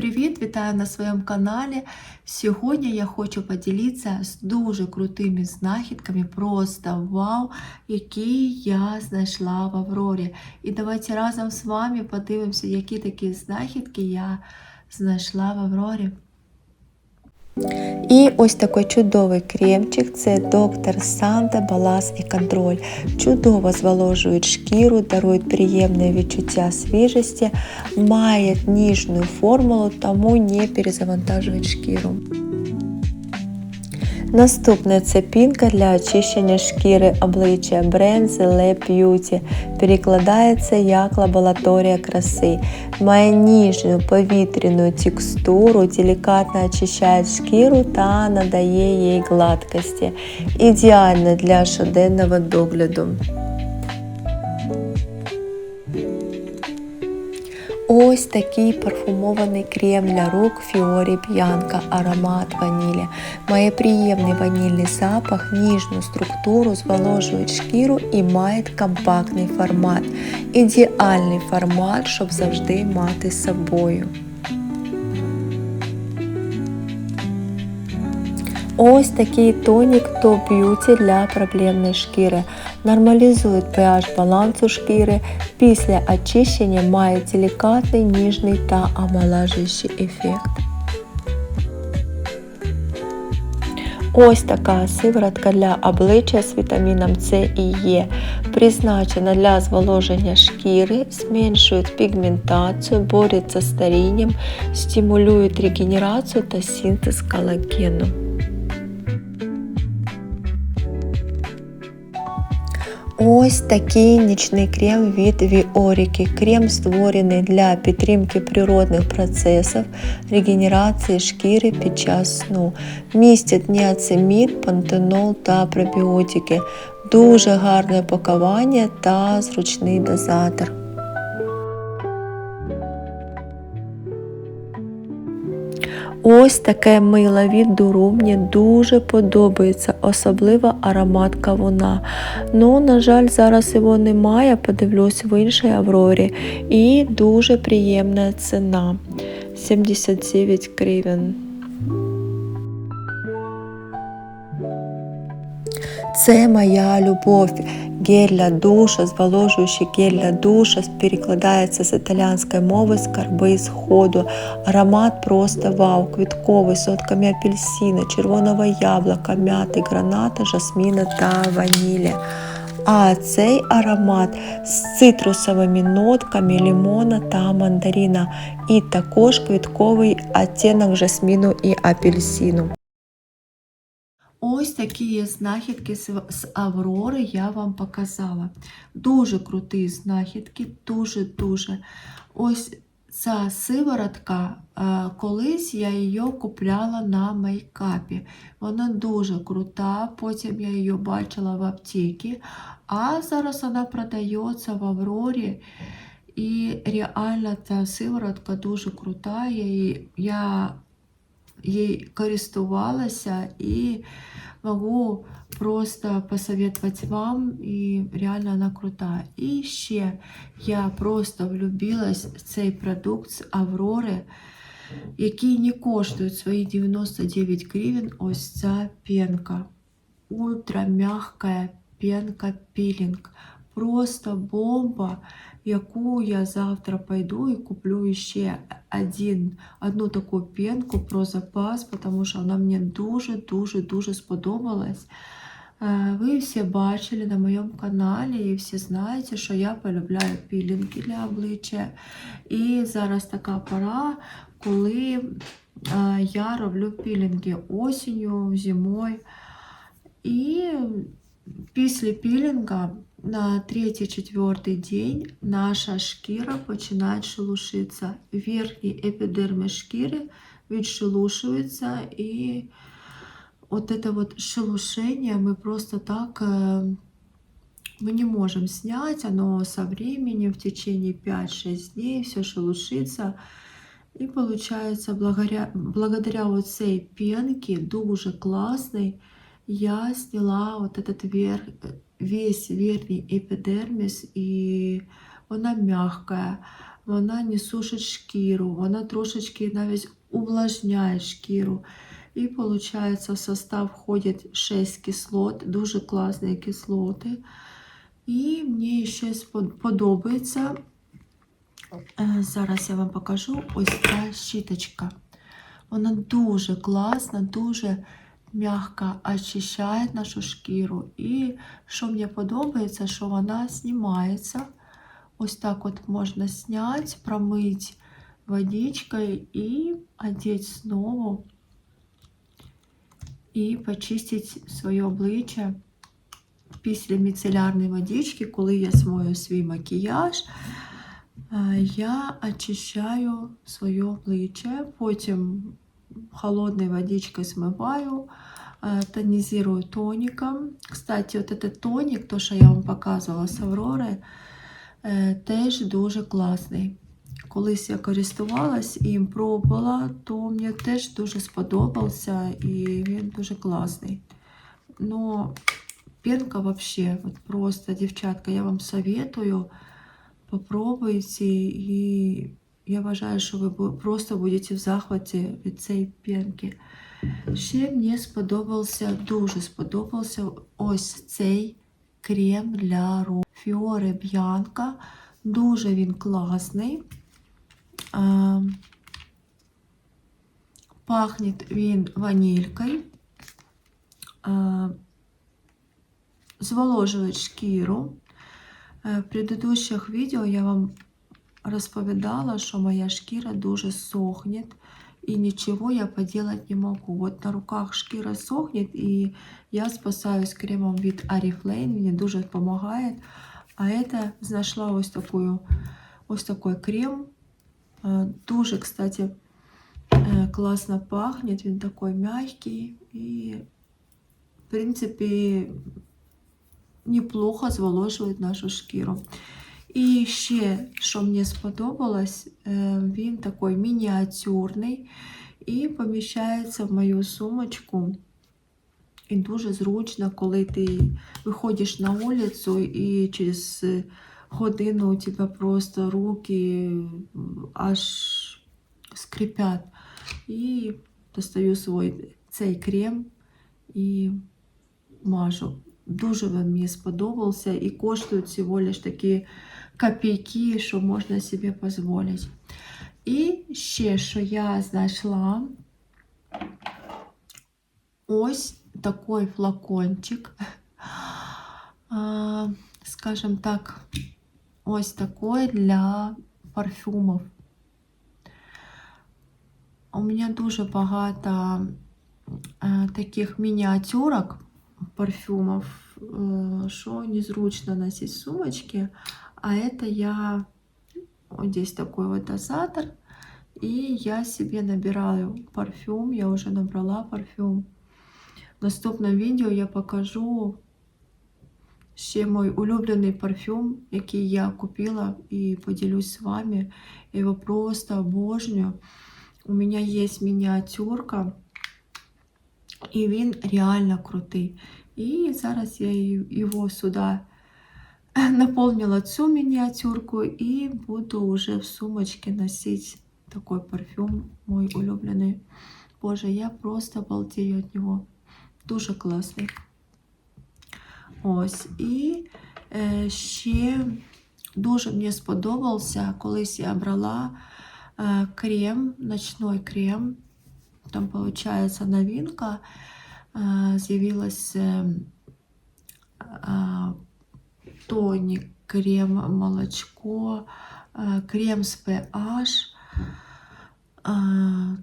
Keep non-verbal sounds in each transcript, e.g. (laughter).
привіт! Вітаю на своєму каналі. Сьогодні я хочу поділитися з дуже крутими знахідками, просто вау, які я знайшла в Аврорі. І давайте разом з вами подивимося, які такі знахідки я знайшла в Аврорі. І ось такий чудовий кремчик це доктор Санта Балас і контроль. Чудово зволожують шкіру, дарують приємне відчуття свіжості, мають ніжну формулу, тому не перезавантажують шкіру. Наступне це пінка для очищення шкіри обличчя бренд The Beauty. Перекладається як лабораторія краси. Має ніжну повітряну текстуру, делікатно очищає шкіру та надає їй гладкості. Ідеально для щоденного догляду. Ось такий парфумований крем для рук Фіорі П'янка, аромат ванілі. Має приємний ванільний запах, ніжну структуру, зволожує шкіру і має компактний формат. Ідеальний формат, щоб завжди мати з собою. Ось такий тонік Top Beauty для проблемної шкіри. Нормалізує pH балансу шкіри. Після очищення має делікатний, ніжний та омолажуючий ефект. Ось така сиворотка для обличчя з вітаміном С і Е. Призначена для зволоження шкіри, зменшує пігментацію, бореться з старінням, стимулює регенерацію та синтез колагену. Ось такий нічний крем від Віоріки. Крем створений для підтримки природних процесів регенерації шкіри під час сну. Містять ніацимід, пантенол та пробіотики. Дуже гарне пакування та зручний дозатор. Ось таке мило від мені дуже подобається, особливо аромат кавуна. Ну, на жаль, зараз його немає, подивлюсь в іншій Аврорі. І дуже приємна ціна 79 гривень. Це моя любов. Гель для душа, зволожуючий гель для душа, перекладається з італійської мови скарби сходу. Аромат просто вау, квітковий, з сотками апельсина, червоного яблука, мяти, граната, жасміна та ванілі. А цей аромат з цитрусовими нотками лимона та мандарина. І також квітковий оттінок жасміну і апельсину. Ось такі знахідки з Аврори я вам показала. Дуже круті знахідки, дуже-дуже. Ось ця сиворотка, е, колись я її купляла на мейкапі. Вона дуже крута, потім я її бачила в аптеці, а зараз вона продається в Аврорі. І реально ця сиворотка дуже крута. Я, її- я їй користувалася і можу просто посоветувати вам, і реально вона крута. І ще я просто влюбилась в цей продукт з Аврори, який не коштує свої 99 гривень. Ось ця пенка. Ультра мягкая пенка пілінг. Просто бомба, яку я завтра пойду і куплю ще один, одну таку пенку про запас, тому що вона мені дуже-дуже-дуже сподобалась. Е, Ви всі бачили на моєму каналі і всі знаєте, що я полюбляю пілінги для обличчя. І зараз така пора, коли е, я роблю пілінги осінню, зимою. І після пілінга на третій-четвертий день наша шкіра починає шелушитися. Верхній епідермис шкіри відшелушується і вот это вот шелушение мы просто так э, мы не можем снять, оно со временем в течение 5-6 дней все шелушится. І получается, благодаря, благодаря оцей пенке, дуже классной, Я сняла вот этот верх, весь верхний эпидермис, и вона мягкая, вона не сушить шкіру, вона трошечки навіть увлажняє шкіру. І виходить, в состав входить 6 кислот, дуже класні кислоти. І мені ще подобається. е, Зараз я вам покажу ось ця щіточка. Вона дуже класна, дуже м'яко очищає нашу шкіру. І що мені подобається, що вона знімається. Ось так от можна зняти, промити водичкою і одеть знову. І почистити своє обличчя після міцелярної водички, коли я смою свій макіяж. е, Я очищаю своє обличчя, потім холодной водичкой смываю, э, тонизирую тоником. Кстати, вот этот тоник, то, що я вам показувала з Аврори, е, теж дуже класний. Колись я користувалась і їм пробувала, то мені теж дуже сподобався і він дуже класний. Но пенка вообще, вот просто, дівчатка, я вам советую, попробуйте і я вважаю, що ви просто будете в захваті від цієї п'янки. Ще мені сподобався, дуже сподобався ось цей крем для рук. Фіоре Б'янка. Дуже він класний. А, Пахне він ванількою. А, Зволожує шкіру. Е, В предыдущих відео я вам розповідала, що моя шкіра дуже сохне, і нічого я поделать не можу. Вот на руках шкіра сохне, і я спасаюсь кремом від Oriflame, мені дуже допомагає. А это знайшла ось таку, ось такой крем. Е, Дуже, кстати, е, класно пахне, він такой мягкий і, в принципі, неплохо зволожує нашу шкіру. І ще, що мені сподобалось, е, він такий мініатюрний і поміщається в мою сумочку. І дуже зручно, коли ти виходиш на вулицю і через годину у тебе просто руки аж скрипять. І достаю свій цей крем і мажу. Дуже він мені сподобався і коштують всього лиш такі копійки, що можна собі дозволити. І ще, що я знайшла, ось такий флакончик. А, Скажем так, ось такой для парфюмів. У мене дуже багато е, таких мініатюрок парфюмов, э, что незручно носить в сумочке. А это я... Вот здесь такой вот дозатор. И я себе набираю парфюм. Я уже набрала парфюм. В наступному відео я покажу ще мой улюблений парфюм, який я купила і поділюсь з вами. Я його просто обожнюю. У мене є мініатюрка. І він реально крутий. І зараз я й- його сюди (laughs) наповнила цю мініатюрку і буду вже в сумочці носити такий парфюм, мой улюблений. Боже, я просто балдею від нього. Дуже класний. Ось. І е, ще дуже мені сподобався, колись я брала е, крем, ночной крем. Там, получается, новинка. Э, З'явилась э, тоник, крем, молочко, э, крем з pH.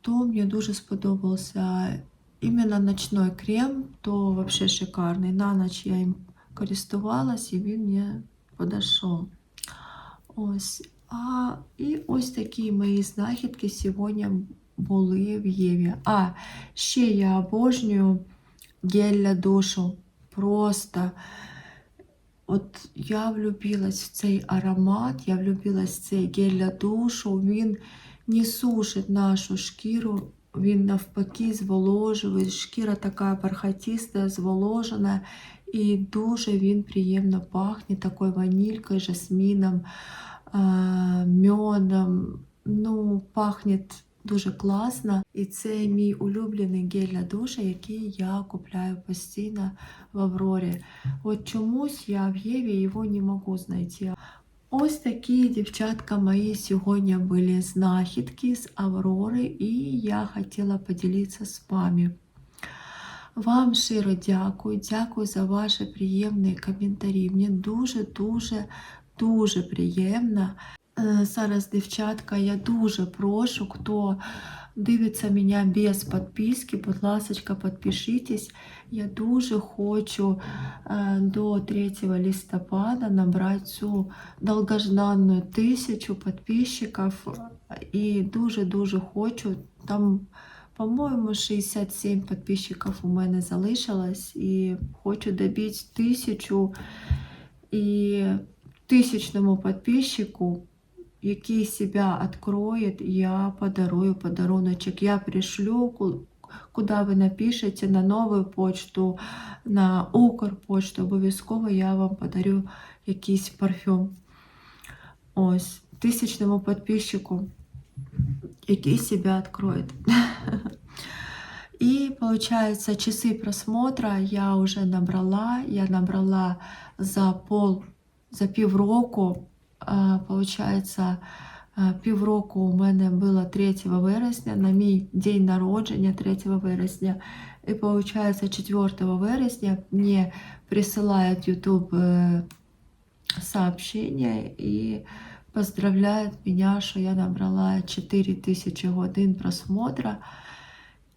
То мені дуже сподобався іменно ночной крем, то вообще шикарний. На ніч я їм користувалась і він мені подошов. Ось. А, і ось такі мої знахідки сьогодні були в Єві. А, ще я обожнюю гель для душу. Просто от я влюбилась в цей аромат, я влюбилась в цей гель для душу. Він не сушить нашу шкіру, він навпаки зволожує. Шкіра така бархатиста, зволожена. І дуже він приємно пахне такою ванількою, жасміном. медом. Ну, пахнет дуже класно. І це мій улюблений гель для душа, який я купляю постійно в Аврорі. От чомусь я в Єві його не можу знайти. Ось такі, дівчатка, мої сьогодні були знахідки з Аврори, і я хотіла поділитися з вами. Вам щиро дякую, дякую за ваші приємні коментарі. Мені дуже-дуже дуже приємно. Е, Зараз, дівчатка, я дуже прошу, хто дивиться мене без підписки, будь ласка, підпишитесь. Я дуже хочу е, до 3 листопада набрати цю довгожданну тисячу підписчиків. І дуже-дуже хочу. Там, по-моєму, 67 підписчиків у мене залишилось. І хочу добити тисячу. І тисячному підписчику який себя откроет, я подарую подаруночек. Я пришлю, ку- куди ви напишете, на нову почту, на Укрпочту. Обов'язково я вам подарю якийсь парфюм. Ось, тисячному підписчику, який себя откроет. (laughs) И получается, часы просмотра я уже набрала. Я набрала за пол, за півроку Получається, півроку у мене було 3 вересня, на мій день народження 3 вересня. І получається 4 вересня мені присилають YouTube е, сообщение и поздравляют меня, что я набрала 4000 годин просмотра.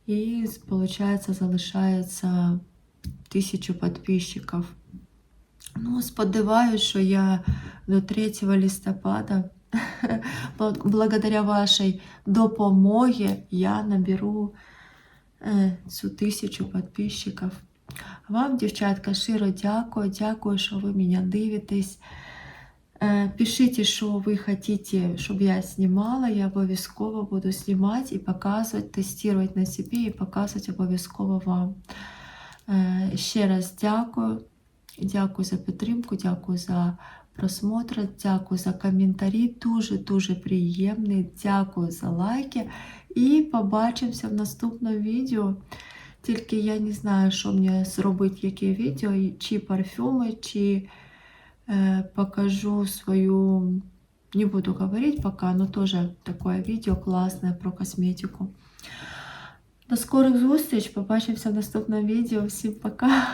І, получается, залишається 1000 підписчиків. Ну, сподіваюся, що я до 3 листопада, (laughs) благодаря вашій допомогі, я наберу е, цю тисячу підписчиків. Вам, дівчатка, щиро дякую. Дякую, що ви мене дивитесь. Е, Пишіть, що ви хочете, щоб я знімала. Я обов'язково буду знімати і показувати, тестувати на собі і показувати обов'язково вам. Е, Ще раз дякую. Дякую за підтримку, дякую за просмотр, дякую за коментарі. Дуже-дуже приємний. Дякую за лайки. І побачимося в наступному відео. Тільки я не знаю, що мені зробити, яке відео, чи парфюми, чи е, покажу свою. Не буду говорить пока, но тоже такое видео классное про косметику. До скорих зустріч, побачимося в наступному відео. Всім пока!